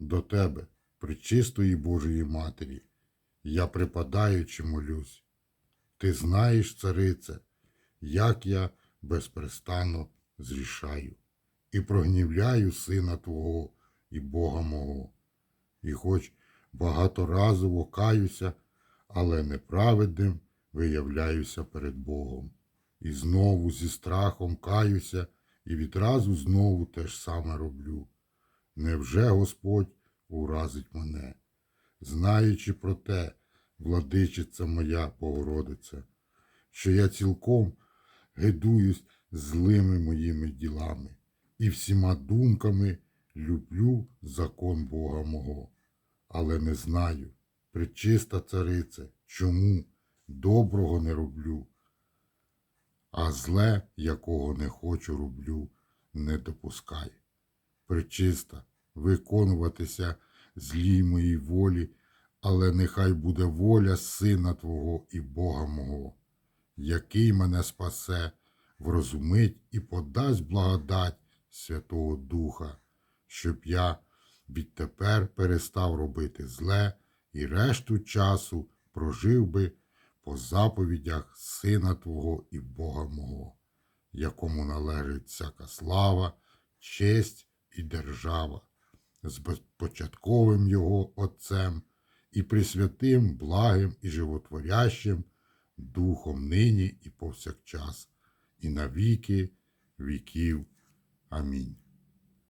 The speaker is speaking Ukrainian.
до тебе, причистої Божої Матері, я припадаючи молюсь. Ти знаєш, царице, як я безперестанно зрішаю і прогнівляю сина Твого і Бога мого. І хоч багаторазово каюся, але неправедним виявляюся перед Богом. І знову зі страхом каюся, і відразу знову те ж саме роблю. Невже Господь уразить мене, знаючи про те, владичиця моя Богородиця, що я цілком гидуюсь злими моїми ділами і всіма думками люблю закон Бога мого, але не знаю, причиста царице, чому доброго не роблю, а зле, якого не хочу роблю, не допускай. Причиста, виконуватися злій моїй волі, але нехай буде воля Сина Твого і Бога мого, який мене спасе, врозумить і подасть благодать Святого Духа, щоб я відтепер перестав робити зле і решту часу прожив би по заповідях Сина Твого і Бога мого, якому належить всяка слава, честь і держава, з безпочатковим Його Отцем і присвятим, благим і животворящим Духом нині і повсякчас, і на віки віків. Амінь.